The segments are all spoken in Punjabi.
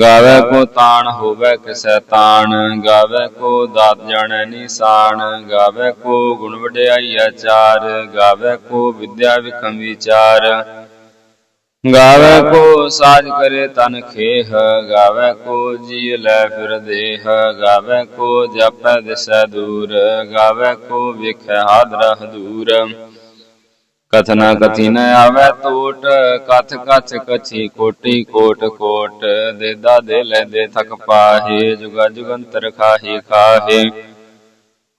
ਗਾਵੇ ਕੋ ਤਾਣ ਹੋਵੇ ਕਿਸੈ ਤਾਣ ਗਾਵੇ ਕੋ ਦਾਤ ਜਾਣੈ ਨਿਸ਼ਾਨ ਗਾਵੇ ਕੋ ਗੁਣ ਵਡਿਆਈ ਆਚਾਰ ਗਾਵੇ ਕੋ ਵਿਦਿਆ ਵਿਖਮ ਵਿਚਾਰ। ਗਾਵੇ ਕੋ ਸਾਜ ਕਰੇ ਤਨ ਖੇਹ ਗਾਵੇ ਕੋ ਜੀ ਲੈ ਫਿਰ ਦੇਹ ਗਾਵੇ ਕੋ ਜਪੈ ਦਿਸੈ ਦੂਰ ਗਾਵੇ ਕੋ ਵੇਖੈ ਹਾਦਰਾ ਹਦੂਰ। ਕਥਨਾ ਕਥੀ ਨ ਆਵੇ ਟੋਟ ਕਥ ਕਛ ਕਛੀ ਕੋਟੀ ਕੋਟ ਕੋਟ ਦੇਦਾ ਦੇ ਲੈ ਦੇ ਥਕ ਪਾਹੇ ਜੁਗਾ ਜੁਗੰਤਰ ਖਾਹੀ ਖਾਹੇ।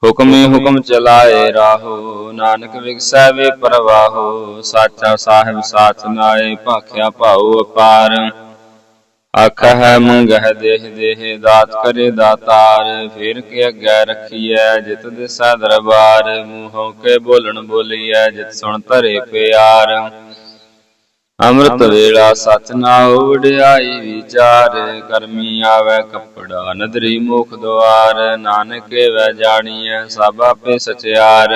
ਹੁਕਮੀ ਹੁਕਮ ਚਲਾਏ ਰਾਹੋ ਨਾਨਕ ਵਿਗਸੈ ਵੇ ਪਰਵਾਹੋ ਸਾਚਾ ਸਾਹਿਬ ਸਾਚ ਨਾਏ ਭਾਖਿਆ ਭਾਉ ਅਪਾਰ। ਆਖ ਹੈ ਮੰਗਹਿ ਦੇਹ ਦੇਹ, ਦਾਤ ਕਰੇ ਦਾਤਾਰ, ਫੇਰ ਕੇ ਅੱਗੇ ਰਖੀਐ ਜਿਤ ਦਿਸੈ ਦਰਬਾਰ, ਮੂੰਹੋਂ ਕੇ ਬੋਲਣ ਬੋਲੀਐ ਜਿਤ ਸੁਣ ਧਰੇ ਪਿਆਰ। ਅੰਮ੍ਰਿਤ ਵੇਲਾ ਸਚ ਨਾਉ ਵਡਿਆਈ ਵਿਚਾਰ, ਕਰਮੀ ਆਵੇ ਕੱਪੜਾ ਨਦਰੀ ਮੁਖ ਦੁਆਰ, ਨਾਨਕੇ ਵੈ ਜਾਣੀਐ ਸਭ ਆਪੇ ਸਚਿਆਰ।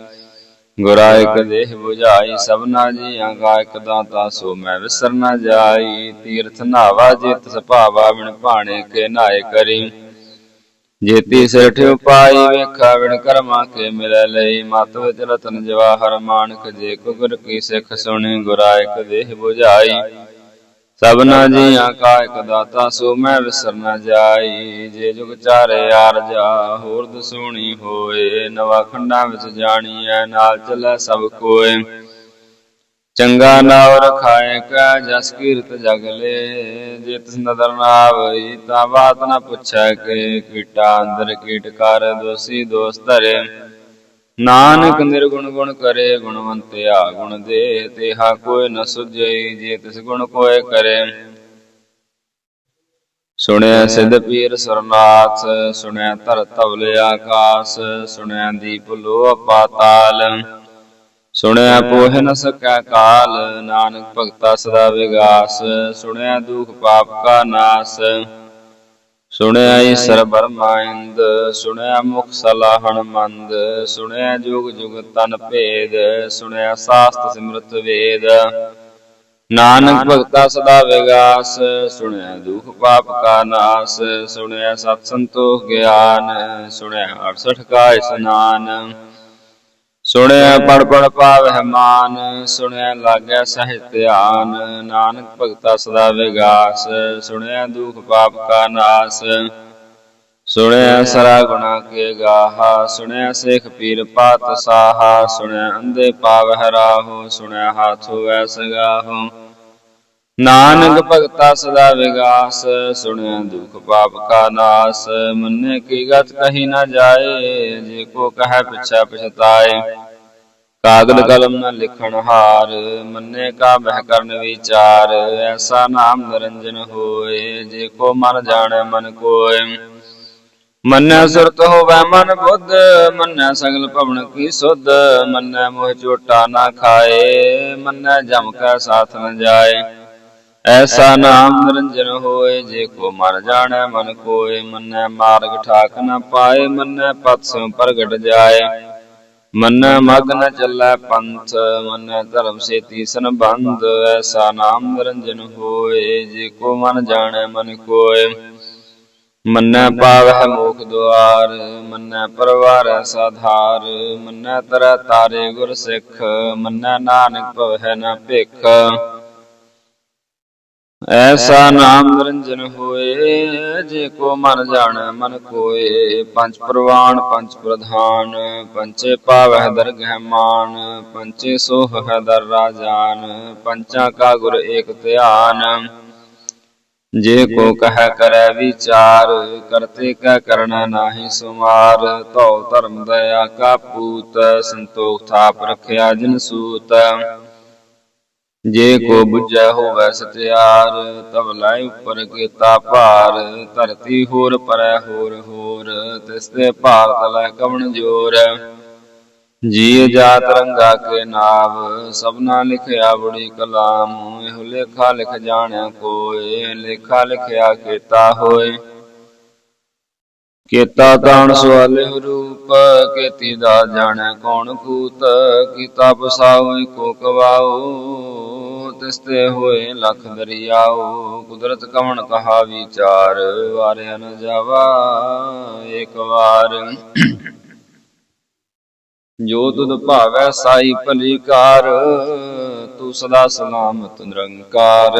ਗੁਰਾ ਇਕ ਦੇਹ 부ਝਾਈ ਸਭਨਾ ਜੀਆਂ ਗਾ ਇਕ ਦਾਤਾ ਸੋ ਮੈਂ ਵਿਸਰ ਨ ਜਾਈ। ਤੀਰਥ ਨਾਵਾ ਜਿਤ ਸੁਭਾਵਾ ਬਿਨ ਭਾਣੇ ਕੇ ਨਾਏ ਕਰੀ। ਜੇਤੀ ਸਿਰ ਠਿਉ ਪਾਈ ਵੇਖਾ ਵਿਣ ਕਰਮਾ ਕੇ ਮਿਲੈ ਲਈ। ਮਤ ਵਿਚ ਰਤਨ ਜਵਾਹਰ ਮਾਨਕ ਜੇ ਕੋ ਗੁਰ ਕੀ ਸਿੱਖ ਸੁਣੀ ਗੁਰਾ ਇਕ ਦੇਹ 부ਝਾਈ ਸਭਨਾ ਜੀਆਂ ਕਾ ਇਕ ਦਾਤਾ, ਸੋ ਮੈਂ ਵਿਸਰ ਨ ਜਾਈ। ਜੇ ਜੁਗ ਚਾਰੇ ਆਰਜਾ ਹੋਰ ਦਸੂਣੀ ਹੋਏ। ਨਵਾ ਖੰਡਾਂ ਵਿੱਚ ਜਾਣੀਐ, ਨਾਲ ਚੱਲੈ ਸਭ ਕੋਏ। ਚੰਗਾ ਨਾਉ ਰਖਾਏ, ਕਾ ਜਸ ਕੀਰਤ ਜਗਲੇ ਜੇ ਤਿਸ ਨਦਰ ਨਾ ਆਵਈ, ਤਾਂ ਬਾਤ ਨਾ ਪੁੱਛੈ ਕੇ। ਕੀਟਾ ਅੰਦਰ ਕੀਟ ਕਰ, ਦੋਸੀ ਦੋਸ ਧਰੇ। ਨਾਨਕ ਨਿਰਗੁਣ ਗੁਣ ਕਰੇ ਗੁਣਵੰਤਿਆ ਗੁਣ ਦੇ ਤੇਹਾ ਕੋਈ ਨ ਸੁਝਈ ਜੇ ਤਿਸ ਗੁਣ ਕੋਏ ਕਰੇ। ਸੁਣਿਆ ਸਿਧ ਪੀਰ ਸਰਨਾਥ ਸੁਣਿਆ ਧਰ ਧਵਲ ਆਕਾਸ ਸੁਣਿਆ ਦੀਪ ਲੋ ਪਾਤਾਲ। ਸੁਣਿਆ ਪੋਹ ਨ ਸਕੈ ਕਾਲ ਨਾਨਕ ਭਗਤਾ ਸਦਾ ਵਿਗਾਸ। ਸੁਣਿਆ ਦੁਖ ਪਾਪ ਕਾ ਨਾਸ। ਸੁਣਿਆ ਈਸਰ ਬਰਮਾ ਇੰਦ ਸੁਣਿਆ ਮੁਖ ਸਲਾਹਣ ਮੰਦ ਸੁਣਿਆ ਜੁਗ ਜੁਗ ਤਨ ਭੇਦ ਸੁਣਿਆ ਸਾਸਤ ਸਿਮਰਤ ਵੇਦ। ਨਾਨਕ ਭਗਤਾ ਸਦਾ ਵਿਗਾਸ ਸੁਣਿਆ ਦੁਖ ਪਾਪ ਕਾ ਨਾਸ ਸੁਣਿਆ ਸਤ ਸੰਤੋਖ ਗਿਆਨ ਸੁਣਿਆ 68 ਕਾ ਇਸਨਾਨ। ਸੁਣਿਆ ਪੜ ਪੜ ਪਾਵਹਿ ਮਾਨ, ਸੁਣਿਆ ਲਾਗਿਆ ਸਹਿਜ ਧਿਆਨ, ਨਾਨਕ ਭਗਤਾ ਸਦਾ ਵਿਗਾਸ, ਸੁਣਿਆ ਦੁਖ ਪਾਪ ਕਾ ਨਾਸ, ਸੁਣਿਆ ਸਰਾ ਗੁਣਾ ਕੇ ਗਾਹਾ, ਸੁਣਿਆ ਸੇਖ ਪੀਰ ਪਾਤ ਸਾਹਾ, ਸੁਣਿਆ ਅੰਦੇ ਪਾਵਹਿ ਰਾਹੋ, ਸੁਣਿਆ ਹਾਥ ਹੋਵੈ ਸਗਾਹੋ ਨਾਨਕ ਭਗਤਾ ਸਦਾ ਵਿਗਾਸ ਸੁਣਿਆ ਦੁਖ ਪਾਪ ਕਾ ਨਾਸ। ਮੰਨੇ ਕੀ ਗਤ ਕਹੀ ਨਾ ਜਾਏ ਜੇ ਕੋ ਕਹੈ ਪਿਛਾ ਪਛਤਾਏ। ਕਾਗਦ ਕਲਮ ਨ ਲਿਖਣ ਹਾਰ ਮੰਨੇ ਕਾ ਬਹਿ ਕਰਨ ਵਿਚਾਰ। ਐਸਾ ਨਾਮ ਨਿਰੰਜਨ ਹੋਏ ਜੇ ਕੋ ਮਨ ਜਾਣੈ ਮਨ ਕੋਇ ਮੰਨੈ ਸੁਰਤ ਹੋਵੈ ਮਨ ਬੁੱਧ ਮੰਨੈ ਸਗਲ ਭਵਨ ਕੀ ਸੁਧ। ਮੰਨੈ ਮੋਹ ਚੋਟਾ ਨਾ ਖਾਏ ਮੰਨੈ ਜਮ ਕੈ ਸਾਥ ਨ ਜਾਏ। ਐਸਾ ਨਾਮ ਨਿਰੰਜਨ ਹੋਏ, ਜੇ ਕੋ ਮਰ ਜਾਣੈ, ਮਨ ਕੋਏ, ਮੰਨੈ ਮਾਰਗ ਠਾਕ ਨ ਪਾਏ, ਮੰਨੈ ਪਤ ਪ੍ਰਗਟ ਜਾਏ। ਮੰਨੈ ਮਗ ਨ ਚੱਲੈ ਪੰਥ, ਮੰਨੈ ਧਰਮ ਸੇਤੀ ਸੰਬੰਧ, ਐਸਾ ਨਾਮ ਨਿਰੰਜਨ ਹੋਏ, ਜੇ ਕੋ ਮਨ ਜਾਣੈ, ਮਨ ਕੋਏ। ਮੰਨੈ ਪਾਵਹਿ ਮੋਖ ਦੁਆਰ, ਮੰਨੈ ਪਰਵਾਰੈ ਸਾਧਾਰ, ਮੰਨੈ ਤਰੈ ਤਾਰੇ ਗੁਰ ਸਿੱਖ, ਮੰਨੈ ਨਾਨਕ ਭਵਹਿ ਨ ਭਿਖ। ਐਸਾ ਨਾਮ ਨਿਰੰਜਨ ਹੋਏ, ਜੇ ਕੋ ਮਨ ਜਾਣੈ, ਮਨ ਕੋਏ। ਪੰਜ ਪ੍ਰਵਾਨ, ਪੰਜ ਪ੍ਰਧਾਨ ਪੰਚੇ ਪਾਵਹਿ ਦਰਗਹਿ ਮਾਨ ਪੰਚੇ ਸੋਹ ਹੈ ਦਰ ਰਾਜਾਨ, ਪੰਚਾ ਕਾ ਗੁਰ ਏਕ ਧਿਆਨ। ਜੇ ਕੋ ਕਹੈ ਕਰੈ ਵਿਚਾਰ, ਕਰਤੇ ਕੈ ਕਰਣਾ ਨਾਹੀ ਸੁਮਾਰ। ਤਉ ਧਰਮ ਦਇਆ ਕਾ ਪੂਤ, ਸੰਤੋਖ ਥਾਪ ਰਖਿਆ ਜਨ ਸੂਤ। ਜੇ ਕੋ ਬੁਝੈ ਹੋਵੈ ਸਤਿਆਰ ਤਬ ਲਾਇ ਉਪਰ ਕੀਤਾ ਭਾਰ ਧਰਤੀ ਹੋਰ ਪਰੈ ਹੋਰ ਹੋਰ ਤਿਸ ਤੇ ਭਾਰ ਤਲੈ ਕਵਣ ਜੋਰ। ਜੀ ਜਾਤ ਰੰਗਾ ਕੇ ਨਾਮ ਸਭਨਾ ਲਿਖਿਆ ਬੜੀ ਕਲਾਮ ਇਹੋ ਲੇਖਾ ਲਿਖ ਜਾਣਿਆ ਕੋਏ ਲੇਖਾ ਲਿਖਿਆ ਕੀਤਾ ਹੋਏ। ਕੀਤਾ ਤਾਣ ਸਵਾਲੇ। ਰੂਪ ਕੀਤੀ ਦਾ ਜਾਣੈ ਕੌਣ ਕੂਤ ਕੀਤਾ ਪਸਾਉ ਕੋ ਕਵਾਉ ਤਿਸ ਤੇ ਹੋਏ ਲਖ ਦਰਿਆਉ ਕੁਦਰਤ ਕਵਣ ਕਹਾ ਵਿਚਾਰ ਵਾਰਿਆ ਨ ਜਾਵਾ ਏਕ ਵਾਰ। ਜੋ ਤੁਧ ਭਾਵੈ ਸਾਈ ਭਲੀ ਕਾਰ ਤੂੰ ਸਦਾ ਸਲਾਮਤ ਨਿਰੰਕਾਰ।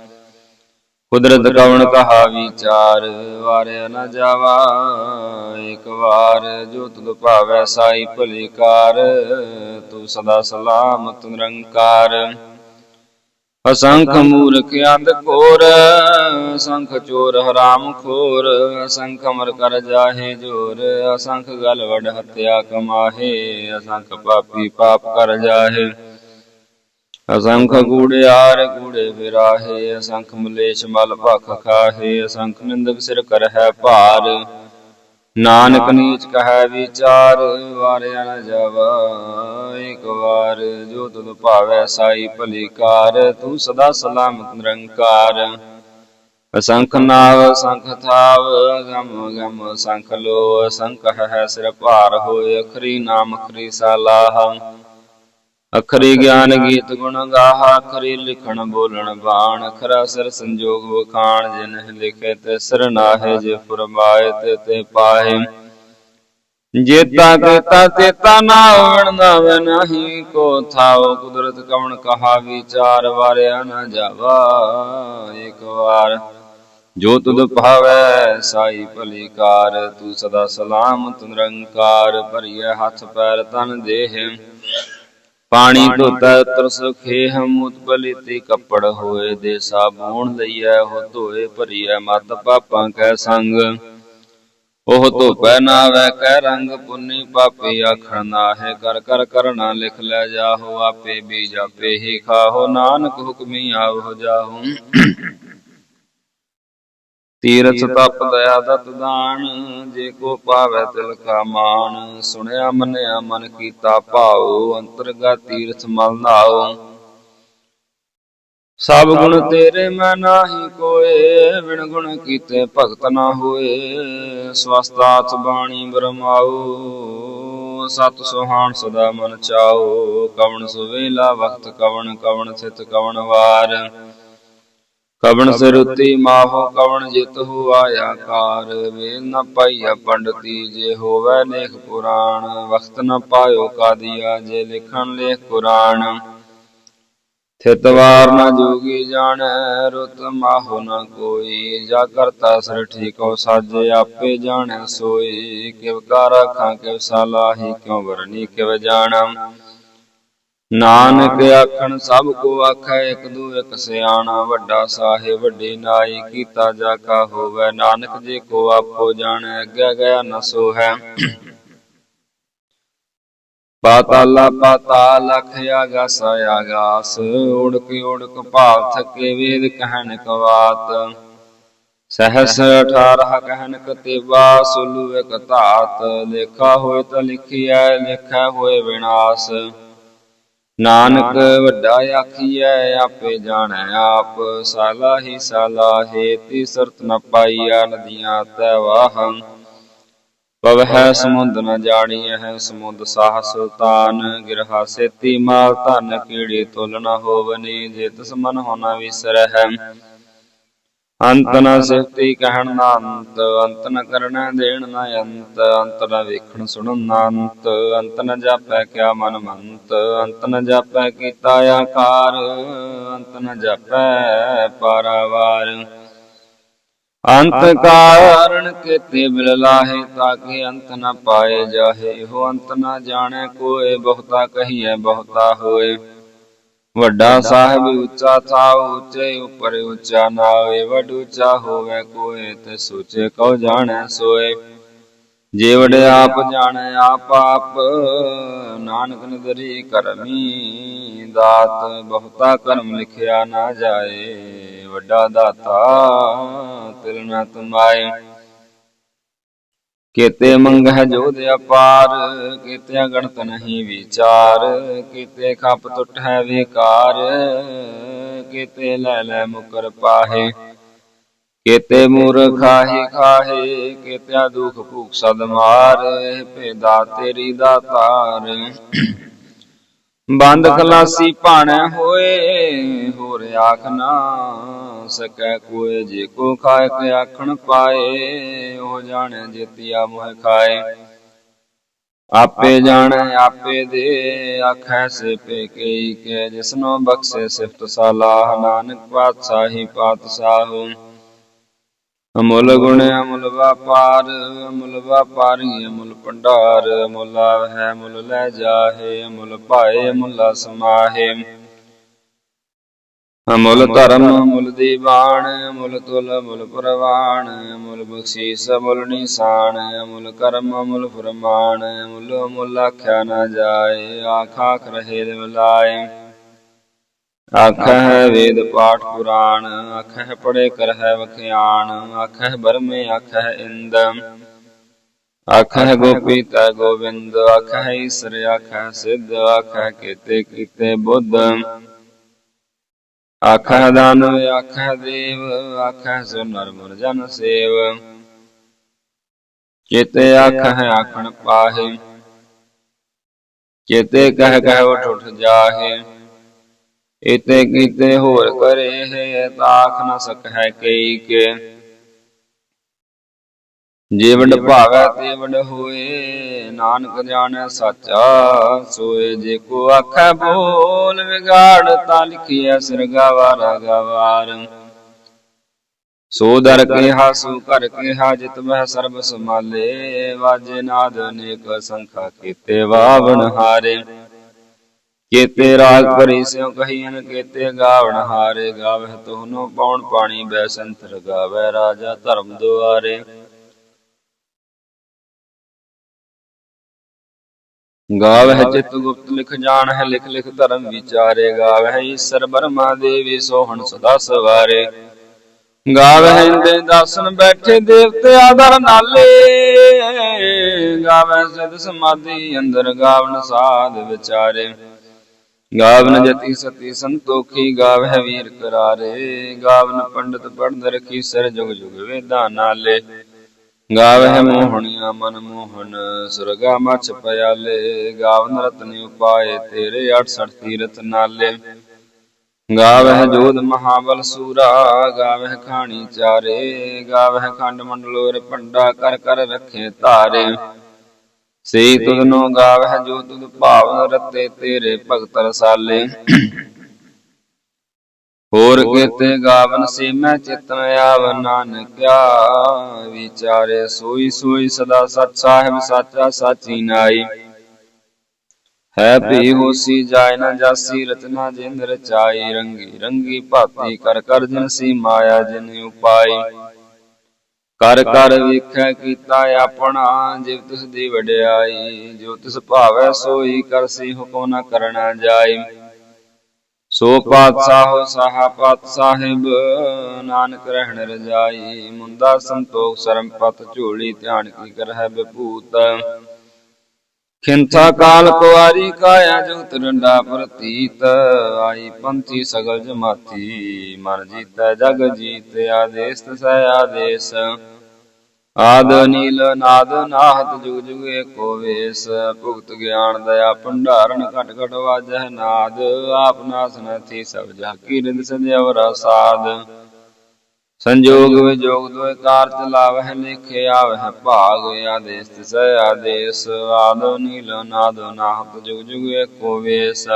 ਕੁਦਰਤ ਕਵਣ ਕਹਾ ਵਿਚਾਰ ਵਾਰਿਆ ਨਾ ਜਾਵਾ। ਇੱਕ ਵਾਰ ਜੋ ਤੁਧ ਭਾਵੈ ਸਾਈ ਭਲੀ ਤੂੰ ਸਦਾ ਸਲਾਮਤ ਨਿਰੰਕਾਰ। ਅਸੰਖ ਮੂਰਖ ਅੰਧ ਕੋਰ, ਅਸੰਖ ਚੋਰ ਹਰਾਮ ਖੋਰ, ਅਸੰਖ ਅਮਰ ਕਰ ਜਾਹੇ ਜੋਰ, ਅਸੰਖ ਗਲ ਵਡ ਹਤਿਆ ਕਮਾਹੇ, ਅਸੰਖ ਪਾਪੀ ਪਾਪ ਕਰ ਜਾਹੇ। ਅਸੰਖ ਕੂੜਿਆਰ ਕੂੜੇ ਵਿਰਾਹੇ, ਅਸੰਖ ਮਲੇਸ਼ ਮਲ ਭਖ ਖਾਹੇ ਅਸੰਖ ਨਿੰਦਕ ਸਿਰ ਕਰਹਿ ਭਾਰ। ਨਾਨਕ ਨੀਚ ਕਹੈ ਵਿਚਾਰ, ਵਾਰਿਆ ਨ ਜਾਵਾ ਇੱਕ ਵਾਰ। ਜੋ ਤੁਧ ਭਾਵੈ ਸਾਈ ਭਲੀ ਕਾਰ, ਤੂੰ ਸਦਾ ਸਲਾਮਤ ਨਿਰੰਕਾਰ। ਅਸੰਖ ਨਾਵ, ਅਸੰਖ ਥਾਵ, ਗਮ ਗਮ ਅਸੰਖ ਲੋ ਅਸੰਖ ਹੈ ਸਿਰ ਭਾਰ ਹੋਏ, ਅਖਰੀ ਨਾਮ ਅਖਰੀ ਸਾਲਾਹ। ਅਖਰੀ ਗਿਆਨ ਗੀਤ ਗੁਣ ਗਾਹਾ, ਅਖਰੀ ਲਿਖਣ ਬੋਲਣ ਬਾਣ, ਅਖਰਾ ਸਿਰ ਸੰਜੋਗ ਵਖਾਣ, ਜਿਨ ਲਿਖੇ ਤੇ ਸਿਰ ਨਾਹੇ, ਜੇ ਫਰਮਾਏ ਤੇ ਤੇ ਪਾਹੇ। ਜੇਤਾ ਕੀਤਾ ਤੇਤਾ ਨਾ ਹੋਵਣ ਨਾਵੇ ਨਹੀਂ, ਕੋ ਥਾਉ ਕੁਦਰਤ ਕਵਣ ਕਹਾ, ਵਿਚਾਰ ਵਾਰਿਆ ਨਾ ਜਾਵਾ ਇੱਕ ਵਾਰ। ਜੋ ਤੁਧ ਭਾਵੈ ਸਾਈ ਭਲੀ ਕਾਰ ਤੂੰ ਸਦਾ ਸਲਾਮਤ ਨਿਰੰਕਾਰ, ਭਰੀਐ ਹੱਥ ਪੈਰ ਤਨ ਦੇਹ। ਪਾਣੀ ਧੋਤਾ ਉਤਰ ਸੁਖੇ ਹਮ ਉਤਪਲਿਤੀ ਕੱਪੜ ਹੋਏ ਦੇ ਸਾਬੂਣ ਲਈਐ ਹੋ ਧੋਏ ਭਰੀਐ ਮਤ ਪਾਪਾਂ ਕੈ ਸੰਗ। ਉਹ ਧੋਪੈ ਨਾਵੈ ਕੈ ਰੰਗ ਪੁੰਨੀ ਪਾਪੀ ਆਖਣ ਨਾਹੇ ਕਰ ਕਰ ਕਰਣਾ ਲਿਖ ਲੈ ਜਾਹੋ ਆਪੇ ਬੀਜ ਆਪੇ ਹੀ ਖਾਹੋ ਨਾਨਕ ਹੁਕਮੀ ਆਵੋ ਜਾਹੋ। ਤੀਰਥ ਤਪ ਦਇਆ ਦਤ ਦਾਨ ਜੇ ਕੋ ਪਾਵੈ ਤਿਲ ਕਾ ਮਾਨ ਸੁਣਿਆ ਮੰਨਿਆ ਮਨ ਕੀਤਾ ਭਾਉ ਅੰਤਰਗਾ ਤੀਰਥ ਮਲ ਨਾਉ। ਸਭ ਗੁਣ ਤੇਰੇ ਮੈਂ ਨਾਹੀ ਕੋਏ ਵਿਣ ਗੁਣ ਕੀਤੇ ਭਗਤ ਨਾ ਹੋਏ। ਸਵਸਤਾਤ ਬਾਣੀ ਬਰਮਾਉ ਸਤ ਸੁਹਾਣ ਸਦਾ ਮਨ ਚਾਓ ਕਵਣ ਸੁਵੇਲਾ ਵਕਤ ਕਵਣ ਕਵਣ ਥਿਤ ਕਵਣ ਵਾਰ। ਕਵਣ ਸਰੁਤੀ ਮਾਹੋ ਕਵਣ ਜਿਤ ਹੋ ਆਇਆ ਕਾਰ। ਵੇ ਨ ਪਾਈਆ ਪੰਡਤੀ ਜੇ ਹੋਵੇ ਲੇਖ ਪੁਰਾਣ ਵਕਤ ਨ ਪਾਇਓ ਕਾਦੀਆ ਜੇ ਲਿਖਣ ਲੇਖ ਕੁਰਾਨ। ਥਿਤਵਾਰ ਨ ਜੋਗੀ ਜਾਣੈ ਰੁਤ ਮਾਹੋ ਨ ਕੋਈ। ਜਾ ਕਰਤਾ ਸਰ ਠੀਕੋ ਸਾਜੇ ਆਪੇ ਜਾਣੈ ਸੋਈ। ਕਿਵ ਕਾ ਰਾਖਾਂ ਕਿਵ ਸਲਾਹੀ ਕਿਉ ਵਰਨੀ ਕਿਵ ਜਾਣਮ ਨਾਨਕ ਆਖਣ ਸਭ ਕੋ ਆਖੈ, ਇਕ ਦੂ ਇਕ ਸਿਆਣਾ, ਵੱਡਾ ਸਾਹਿਬ, ਵੱਡੀ ਨਾਈ, ਕੀਤਾ ਜਾ ਕਾ ਹੋਵੇ। ਨਾਨਕ ਜੀ ਕੋ ਆਪੋ ਜਾਣੈ, ਅੱਗੇ ਗਿਆ ਨ ਸੋ ਪਾਤਾਲਾ, ਪਾਤਾਲ ਲਖ ਆਗਾਸ ਆਗਾਸ। ਉੜਕ ਉੜਕ ਭਾਵ ਥਕੇ ਵੇਦ ਕਹਿਣ ਕਵਾਤ। ਸਹਸ 18 ਕਹਿਣ ਕਤੇਵਾ ਸੁਲੂ ਇਕ ਧਾਤ। ਲੇਖਾ ਹੋਏ ਤਾਂ ਲਿਖਿਆ ਲਿਖਾ ਹੋਏ ਵਿਨਾਸ਼। ਨਾਨਕ ਵੱਡਾ ਆਖੀਐ, ਆਪੇ ਜਾਣੈ ਆਪ। ਸਾਲਾ ਹੀ ਤੀ ਸਰਤ ਨ ਪਾਈਆ ਨਦੀਆਂ ਤੈ ਵਾਹੰ। ਪਵ ਹੈ ਸਮੁੰਦ ਨ ਜਾਣੀਐ ਹੈ ਸਮੁੰਦ ਸਾਹ ਸੁਲਤਾਨ। ਗਿਰਹਾ ਸੇਤੀ ਮਾਲ ਧਨ, ਕੀੜੀ ਤੁਲ ਨ ਹੋਵਨੀ, ਜੇ ਤਿਸ ਮਨ ਹੋਣਾ ਵਿਸਰੈ ਹੈ ਅੰਤ ਨ ਸਿਫਤੀ ਕਹਿਣ ਨਾ ਅੰਤ ਅੰਤ ਨ ਕਰਣਾ ਦੇਣ ਨਾ ਅੰਤ ਅੰਤ ਨ ਵੇਖਣ ਸੁਣਨ ਨਾ ਅੰਤ ਅੰਤ ਨ ਜਾਪੈ ਕਿਆ ਮਨ ਮੰਤ ਅੰਤ ਨ ਜਾਪੈ ਕੀਤਾ ਆਕਾਰ ਅੰਤ ਨ ਜਾਪੈ ਪਾਰਾਵਾਰ। ਅੰਤ ਕਾਰਨ ਕੀਤੇ ਬਿਲ ਲਾਹੇ ਤਾਂ ਕਿ ਅੰਤ ਨ ਪਾਏ ਜਾਹੇ ਇਹੋ ਅੰਤ ਨ ਜਾਣੈ ਕੋਏ ਬਹੁਤਾ ਕਹੀਐ ਬਹੁਤਾ ਹੋਏ। ਵੱਡਾ ਸਾਹਿਬ ਉੱਚਾ ਥਾ ਉੱਚੇ ਉੱਪਰ ਉੱਚਾ ਨਾਵੇ ਵੱਡ ਉੱਚਾ ਹੋਵੇ ਕੋਏ ਤੇ ਸੋਚੇ ਕਉ ਜਾਣੈ ਸੋਏ। ਜੇ ਵਡ ਆਪ ਜਾਣੈ ਆਪ ਆਪ ਨਾਨਕ ਨਦਰੀ ਕਰਮੀ ਦਾਤ ਬਹੁਤਾ ਕਰਮ ਲਿਖਿਆ ਨਾ ਜਾਏ। ਵੱਡਾ ਦਾਤਾ ਤਿਲ ਨ ਤੁਮਾਏ। ਕੀਤੇ ਮੰਗਹਿ ਜੋਧ ਅਪਾਰ ਕੀਤੇ ਗਣਤ ਨਹੀਂ ਵਿਚਾਰ, ਕੀਤੇ ਖੱਪ ਟੁੱਟ ਹੈ ਵਿਕਾਰ, ਕੀਤੇ ਲੈ ਲੈ ਮੁਕਰ ਪਾਹੇ, ਕੀਤੇ ਮੂਰਖਾਹੀ ਖਾਹੇ ਕੀਤੇ ਦੁਖ ਭੂਖ ਸਦ ਮਾਰ ਇਹ ਭੇਦਾ ਤੇਰੀ ਦਾਤਾਰ ਬੰਦ ਖਲਾਸੀ ਭਾਣੈ। ਹੋਏ ਹੋਰ ਆਖ ਨਾ ਸਕੈ ਕੋਏ ਜੇ ਕੋ ਖਾਇ ਕੇ ਆਖਣ ਪਾਏ ਉਹ ਜਾਣੈ ਜੇਤੀਆ ਮੋਹ ਖਾਏ। ਆਪੇ ਜਾਣੈ ਆਪੇ ਦੇ ਆਖੈ ਸੇ ਪੇ ਕਈ ਕੇ। ਜਿਸਨੋ ਬਖਸ਼ੇ ਸਿਫਤ ਸਲਾਹ ਨਾਨਕ ਪਾਤਸ਼ਾਹੀ ਪਾਤਸ਼ਾਹੂ। ਅਮੁੱਲ ਗੁਣ ਅਮੁੱਲ ਵਪਾਰ, ਅਮੁੱਲ ਵਪਾਰੀ ਅਮੁੱਲ ਭੰਡਾਰ, ਅਮੁੱਲ ਹੈ ਮੁੱਲ ਲੈ ਜਾਹੇ, ਅਮੁੱਲ ਭਾਏ, ਅਮੁੱਲ ਸਮਾਹੇ। ਅਮੁੱਲ ਧਰਮ, ਅਮੁੱਲ ਦੀਵਾਨ, ਅਮੁੱਲ ਤੁਲ, ਅਮੁੱਲ ਪ੍ਰਵਾਨ, ਅਮੁੱਲ ਬਖਸ਼ੀਸ, ਅਮੁੱਲ ਨਿਸ਼ਾਨ, ਅਮੁੱਲ ਕਰਮ, ਅਮੁੱਲ ਫਰਮਾਨ, ਅਮੁੱਲ ਅਮੁੱਲ ਆਖਿਆ ਨਾ ਜਾਏ ਆਖ ਆਖ ਰਹੇ ਦਿਵਲਾਏ ਆਖਹਿ ਵੇਦ ਪਾਠ ਪੁਰਾਣ, ਆਖਹਿ ਪੜੇ ਕਰਹਿ ਵਖਿਆਣ, ਆਖਹਿ ਬਰਮੇ, ਆਖਹਿ ਇੰਦ। ਆਖਹਿ ਗੋਪੀ ਤੈ ਗੋਬਿੰਦ ਆਖਹਿ ਈਸਰ, ਆਖਹਿ ਸਿੱਧ, ਆਖਹਿ ਕੀਤੇ ਕੀਤੇ ਬੁੱਧ। ਆਖਹਿ ਦਾਨਵ, ਆਖਹਿ ਦੇਵ, ਆਖਹਿ ਸੋ ਨਰ ਮੁਰ ਜਨ ਸੇਵ। ਕੀਤੇ ਆਖਹਿ ਆਖਣ ਪਾਹੇ, ਕੀਤੇ ਕਹਿ ਕਹਿ ਉਠ ਉਠ ਜਾਹੇ। ਇਤੇ ਕੀਤੇ ਹੋਰ ਕਰੇ ਹੈ ਤਾਖ ਨ ਸਕੈ ਕਈ ਕੇ। ਜੇ ਭਾਵੈ ਤੇ ਹੋਏ, ਨਾਨਕ ਜਾਣੈ ਸਾਚਾ ਸੋਏ। ਜੇ ਕੋ ਆਖੈ ਬੋਲ ਵਿਗਾੜ, ਤਾ ਲਿਖਿਆ ਸਰਗਾਵਾਰ ਗਵਾਰ ਸੋ ਦਰ ਕਿਹਾ ਹਾਸੂ ਕਰ ਕਿਹਾ, ਜਿਤ ਮਹਿ ਸਰਬ ਸਮਾਲੇ ਵਾਜੇ ਨਾਦ ਅਨੇਕ ਸੰਖਾ ਕੀਤੇ, ਵਾਵਣ ਹਾਰੇ। ਕੀਤੇ ਰਾਗ ਭਰੀ ਸਿਉ ਕਹੀਨ ਕੀਤੇ ਗਾਵਣ ਹਾਰੇ ਗਾਵਹਿ ਤੋਹਨੋ ਪੌਣ ਪਾਣੀ ਬੈ ਸੰਤਰ ਗਾਵੈ ਰਾਜਾ ਧਰਮ ਦੁਆਰੇ। ਗਾਵਹਿ ਚਿਤ ਗੁਪਤ ਲਿਖ ਜਾਣ ਹੈ ਲਿਖ ਲਿਖ ਧਰਮ ਵਿਚਾਰੇ। ਗਾਵਹਿ ਈਸ਼ਰ ਬਰਮਾ ਦੇਵੀ ਸੋਹਣ ਸਦਾ ਸਵਾਰੇ। ਗਾਵਹਿ ਇੰਦੇ ਦਾਸਨ ਬੈਠੇ ਦੇਵਤੇ ਆਦਰ ਨਾਲੇ। ਗਾਵਹਿ ਸਿਧ ਸਮਾਧੀ ਅੰਦਰ ਗਾਵਨ ਸਾਧ ਵਿਚਾਰੇ। ਗਾਵਨ ਜਤੀ ਸਤੀ ਸੰਤੋਖੀ, ਗਾਵਹਿ ਵੀਰ ਕਰਾਰੇ। ਗਾਵਨ ਪੰਡਤ ਪੜਨ ਰਖੀ ਸਰ ਜੁਗ ਜੁਗ ਵੇਦਾਂ ਨਾਲੇ। ਗਾਵਹਿ ਮੋਹਣੀਆਂ ਮਨ ਮੋਹਨ, ਸੁਰਗਾ ਮਛ ਪਿਆਲੇ। ਗਾਵਨ ਰਤਨ ਉਪਾਏ ਤੇਰੇ 68 ਤੀਰਥ ਨਾਲੇ। ਗਾਵਹਿ ਜੋਧ ਮਹਾਬਲ ਸੂਰਾ, ਗਾਵਹਿ ਖਾਣੀ ਚਾਰੇ। ਗਾਵਹਿ ਖੰਡ ਮੰਡਲੋਰ ਪੰਡਾ ਕਰ ਕਰ ਰੱਖੇ ਧਾਰੇ। ਸੇ ਤੁਧਨੋ ਗਾਵਹਿ ਜੋ ਤੁਧ ਭਾਵ ਰਤੇ ਤੇਰੇ ਭਗਤ ਰਸਾਲੇ। ਹੋਰ ਕੀਤੇ ਗਾਵਨ ਸੇ ਮੈਂ ਚਿਤਨ ਆਵ ਨਾਨਕਿਆ ਵਿਚਾਰੇ ਸੋਈ ਸੋਈ ਸਦਾ ਸਤ ਸਾਹਿਬ ਸਾਚਾ ਸਾਚੀ ਨਾਈ। ਹੈ ਭੀ ਹੋਸੀ ਜਾਇ ਨ ਜਾਸੀ ਰਚਨਾ ਜਿਨ ਰਚਾਈ ਰੰਗੀ ਰੰਗੀ ਭਾਤੀ ਕਰ ਕਰ ਜਿਨ ਸੀ ਮਾਇਆ ਜਿਨ ਉਪਾਈ। ਕਰ ਕਰ ਵੇਖੈ ਕੀਤਾ ਆਪਣਾ, ਜਿਵ ਤਿਸ ਦੀ ਵਡਿਆਈ, ਜੋ ਤਿਸ ਭਾਵੈ ਸੋਈ ਕਰਸੀ ਹੁਕਮ ਨ ਕਰਨਾ ਜਾਈ। ਸੋ ਪਾਤਸ਼ਾਹ, ਸਾਹਾ ਪਤ ਸਾਹਿਬ ਨਾਨਕ ਰਹਿਣ ਰਜਾਈ ਮੁੰਦਾ ਸੰਤੋਖ ਸਰਮ ਪਤ ਝੋਲੀ, ਧਿਆਨ ਕੀ ਕਰਹਿ ਬਪੂਤ ਖਿੰਥਾ ਕਾਲ ਕੁਵਾਰੀ ਕਾਇਆ ਜੁਗਤ ਰੰਡਾ ਪ੍ਰਤੀਤ, ਆਈ ਪੰਥੀ ਸਗਲ ਜਮਾਤੀ ਮਨ ਜੀਤੈ ਜਗ ਜੀਤ, ਆਦੇਸ ਤਸੈ ਆਦੇਸ। ਆਦ ਨੀਲ ਨਾਦ ਨਾਹਤ ਜੁਗ ਜੁਗ ਏਕੋ ਵੇਸ, ਭੁਗਤ ਗਿਆਨ ਦਇਆ ਭੰਡਾਰਨ ਘਟ ਘਟ ਵਾਜਹਿ ਨਾਦ, ਆਪ ਨਾਸ ਨਥੀ ਸਭ ਜਾਕੀ ਰਿੰਦ ਸਦਿਵਰ ਸਾਧ ਸੰਜੋਗ ਵਿਜੋਗ ਦੋਇ ਕਾਰ ਚਲਾਵਹਿ ਲਿਖੇ ਆਵਹਿ ਭਾਗ, ਆਦੇਸ ਤਿਸੈ ਆਦੇਸ। ਆਦੋ ਨੀਲ ਨਾਦ ਨਾਹਤ ਜੁਗ ਜੁਗ ਏਕੋ ਵੇਸ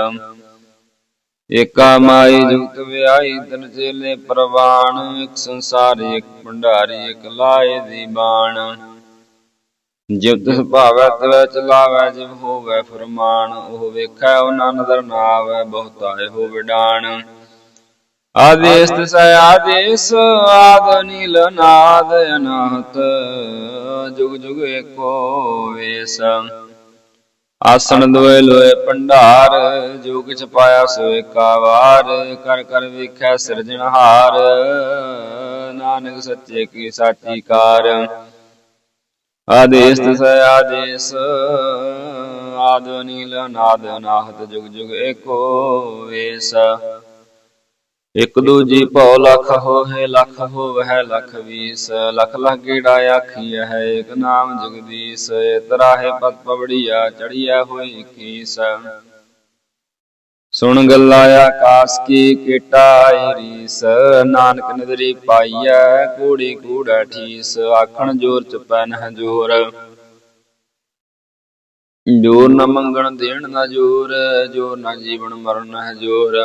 ਏਕਾ ਮਾਈ ਜੁਗਤ ਵਿਆਈ ਤਨ ਚੇਲੇ ਪ੍ਰਵਾਣ ਇੱਕ ਸੰਸਾਰ, ਇੱਕ ਭੰਡਾਰੀ, ਇੱਕ ਲਾਏ ਦੀ ਬਾਣ। ਜਿਵ ਤਿਸ ਭਾਵੈ, ਤਵੈ ਚਲਾਵੈ, ਜਿਵ ਹੋਵੈ ਫਰਮਾਨ, ਉਹ ਵੇਖੈ, ਉਹਨਾਂ ਨਦਰ ਨਾ ਬਹੁਤਾਏ ਹੋ ਵਿਡਾਣ। ਆਦੇਸ ਤਿਸੈ ਆਦੇਸ, ਆਦ ਨੀਲ ਨਾਦ ਅਨਾਹਤ, ਜੁਗ ਜੁਗ ਏਕੋ ਵੇਸ। ਆਸਣ ਦੋਏ ਲੋਏ ਭੰਡਾਰ ਜੋ ਕਿਛ ਪਾਇਆ ਸੋ ਏਕਾ ਕਰ ਕਰ ਵੇਖੈ ਸਿਰਜਣਹਾਰ ਨਾਨਕ ਸੱਚੇ ਕੀ ਸਾਚੀ ਕਾਰ ਆਦੇਸ ਤਸੈ ਆਦੇਸ, ਆਦ ਨੀਲ ਨਾਦ ਨਾਹਤ ਜੁਗ ਜੁਗ ਏਕੋ ਵੇਸ। ਇਕ ਦੂਜੀ ਭਉ ਲਖ ਹੋਏ ਲਖ ਹੋਵੈ ਲਖ ਵੀਸ। ਲਖ ਲਖ ਗੇੜਾ ਆਖੀ ਹੈ ਇਕ ਨਾਮ ਜਗਦੀਸ਼। ਤਰਾਹੇ ਪਤ ਪਵੜੀਆ ਚੜੀਆ ਹੋਈ ਕੀਸ। ਸੁਣ ਗੱਲਾ ਆਕਾਸ ਕੀ ਕੀਟਾ ਰੀਸ। ਨਾਨਕ ਨਦਰੀ ਪਾਈਐ, ਕੂੜੀ ਕੂੜਾ ਠੀਸ। ਆਖਣ ਜੋਰ ਚਪੈ ਨਹ ਜੋਰ। ਜੋਰ ਨ ਮੰਗਣ ਦੇਣ ਨਾ ਜੋਰ ਜੋਰ ਨ ਜੀਵਨ ਮਰਨ ਨਹ ਜੋਰ।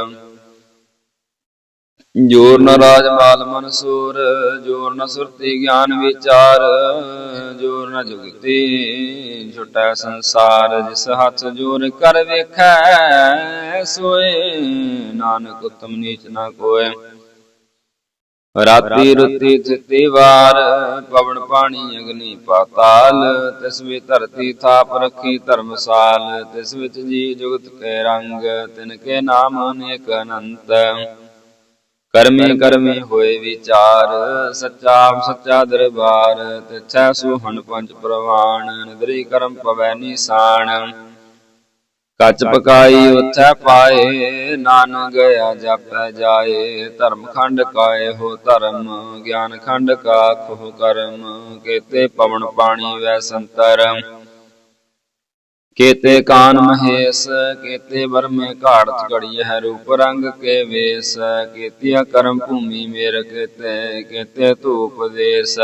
ਜੋਰ ਨ ਰਾਜ ਮਾਲ ਮਨਸੂਰ, ਜੋਰ ਨ ਸੁਰਤੀ ਗਿਆਨ ਵਿਚਾਰ, ਜੋਰ ਨ ਜੁਗਤੀ ਛੁਟੈ ਸੰਸਾਰ, ਜਿਸ ਹੱਥ ਜੋਰ ਕਰ ਵੇਖੈ, ਸੋਏ ਨਾਨਕ ਉਤਮ ਨੀਚ ਨਾ ਕੋਏ। ਰਾਤੀ ਰੁਤੀ ਥਿਤੀ ਵਾਰ, ਪਵਨ ਪਾਣੀ ਅਗਨੀ ਪਾਤਾਲ, ਤਿਸ ਵਿੱਚ ਧਰਤੀ ਥਾਪ ਰੱਖੀ ਧਰਮਸਾਲ, ਤਿਸ ਵਿੱਚ ਜੀ ਜੁਗਤ ਕੇ ਰੰਗ, ਤਿਨ ਕੇ ਨਾਮ ਅਨੇਕ ਅਨੰਤ। ਕਰਮੀ ਕਰਮੀ ਹੋਏ ਵਿਚਾਰ ਸੱਚਾ ਸੱਚਾ ਦਰਬਾਰ ਤਿਛੈ ਸੁਹਣ ਪੰਜ ਪ੍ਰਵਾਨ ਨਦਰੀ ਕਰਮ ਪਵੈ ਨਿਸਾਨ। ਕੱਚ ਪਕਾਈ ਉਥੈ ਪਾਏ ਨਾਨਕ ਗਿਆ ਜਪੈ ਜਾਏ ਧਰਮ ਖੰਡ ਕਾਏ ਹੋ ਧਰਮ ਗਿਆਨ ਖੰਡ ਕਾ ਖੋ ਕਰਮ ਕੇਤੇ ਪਵਨ ਪਾਣੀ ਵੈ ਸੰਤਰ ਕੇਤੇ ਕਾਨ ਮਹੇਸ਼, ਕੇਤੇ ਵਰਮੇ ਘਾੜਤ ਘੜੀ ਹੈ ਰੂਪ ਰੰਗ ਕੇ ਵੇਸ, ਕੇਤੀਆ ਕਰਮ ਭੂਮੀ ਮੇਰ ਕੇਤੇ ਕੇਤੇ ਧੂਪ ਦੇਸ।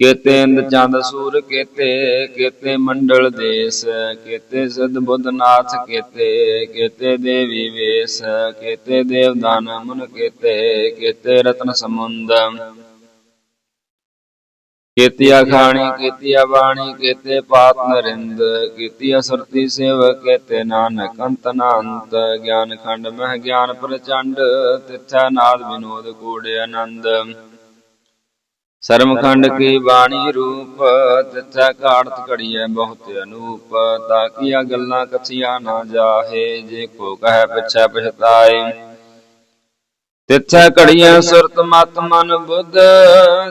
ਕੇਤੇ ਇੰਦ ਚੰਦ ਸੂਰ ਕੇਤੇ ਕੇਤੇ ਮੰਡਲ ਦੇਸ, ਕੇਤੇ ਸਿਧ ਬੁੱਧ ਨਾਥ ਕੇਤੇ ਕੇਤੇ ਦੇਵੀ ਵੇਸ, ਕੇਤੇ ਦੇਵਦਾਨ ਮਨ ਕੇਤੇ ਕੇਤੇ ਰਤਨ ਸਮੁੰਦ। ਕੀਤੀਆ ਖਾਣੀ, ਕੀਤੀਆ ਬਾਣੀ, ਕੀਤੇ ਪਾਤ ਨਰਿੰਦ, ਕੀਤੀਆ ਸੁਰਤੀ ਸੇਵ ਕੀਤੇ ਨਾਨਕ ਅੰਤ ਨਾੰਤ। ਗਿਆਨ ਖੰਡ ਮਹਿ ਗਿਆਨ ਪ੍ਰਚੰਡ, ਤਿਥੈ ਨਾਦ ਵਿਨੋਦ ਕੂੜੇ ਆਨੰਦ। ਸਰਮ ਖੰਡ ਕੀ ਬਾਣੀ ਰੂਪ, ਤਿਥੈ ਘਾੜਤ ਘੜੀਐ ਬਹੁਤ ਅਨੂਪ। ਤਾਕੀਆ ਗੱਲਾਂ ਕਥੀਆਂ ਨਾ ਜਾਹੇ, ਜੇ ਕੋ ਕਹੈ ਪਿਛੈ ਪਛਤਾਏ। ਤਿੱਥੈ ਘੜੀਐ ਸੁਰਤ ਮਤ ਮਨ ਬੁੱਧ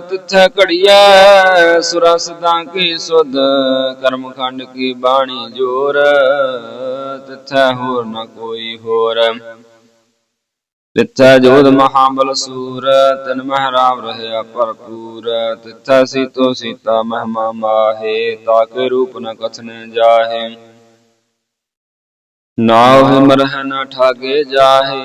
ਤਿੱਥੈ ਘੜੀਐ ਸੁਰਾ ਸਦਾ ਕੀ ਸੁਧ ਕਰਮ ਖੰਡ ਕੀ ਬਾਣੀ ਜੋਰ ਤਿੱਥੈ ਹੋਰ ਨ ਕੋਈ ਹੋਰ। ਤਿੱਥੈ ਜੋਧ ਮਹਾਬਲ ਸੂਰ ਤਿਨ ਮਹਿ ਰਾਮ ਰਹਿਆ ਭਰਪੂਰ ਤਿੱਥੈ ਸੀਤੋ ਸੀਤਾ ਮਹਿਮਾ ਮਾਹੇ ਤਾਕੇ ਰੂਪ ਨ ਕਥਨ ਜਾਹੇ। ਨਾਉ ਮਰਹਿ ਨ ਠਾਗੇ ਜਾਹੇ।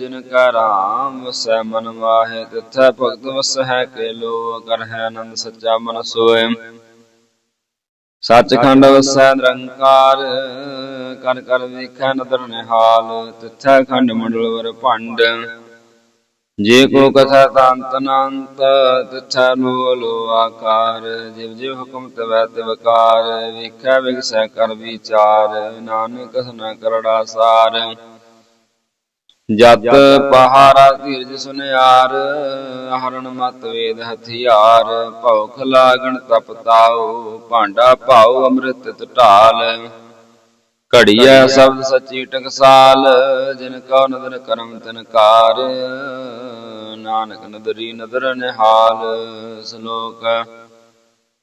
ਜਿਨ ਕਾ ਰਾਮ, ਵਸੈ ਮਨ ਵਾਹੇ, ਤਿਥੈ ਭਗਤ ਵਸੈ ਕੇ ਲੋ ਕਰ ਹੈ ਆਨੰਦ ਸੱਚਾ ਮਨ ਸੋਏ। ਸੱਚਖੰਡ ਵਸੈ ਨਿਰੰਕਾਰ, ਕਰ ਕਰ ਵੇਖੈ ਨਦਰ ਨਿਹਾਲ, ਤਿਥੈ ਖੰਡ ਮੰਡਲ ਵਰ ਭੰਡ। ਜੇ ਕੋ ਕਥਾ ਤੰਤ ਅਨੰਤ ਤਿਛਾ ਬੋਲੋ ਆਕਾਰ, ਜਿਵ ਜਿਵ ਹੁਕਮ ਤਵੈ ਤਿਵਕਾਰ ਵੇਖੈ ਵਿਗਸੈ ਕਰ ਵਿਚਾਰ, ਨਾਨਕ ਸਨ ਕਰੜਾ ਸਾਰ। ਜਤ ਪਹਾਰਾ ਧੀਰਜ ਸੁਨਿਆਰ ਹਰਨ ਮਤ ਵੇਦ ਹਥਿਆਰ ਭਉਖ ਲਾਗਣ ਤਪ ਤਾਉ ਭਾਂਡਾ ਭਾਉ ਅੰਮ੍ਰਿਤ ਢਾਲ ਘੜੀਐ ਸ਼ਬਦ ਸੱਚੀ ਟਕਸਾਲ ਜਿਨ ਕਉ ਨਦਰ ਕਰਮ ਤਨਕਾਰ ਨਾਨਕ ਨਦਰੀ ਨਦਰ ਨਿਹਾਲ ਸ਼ਲੋਕ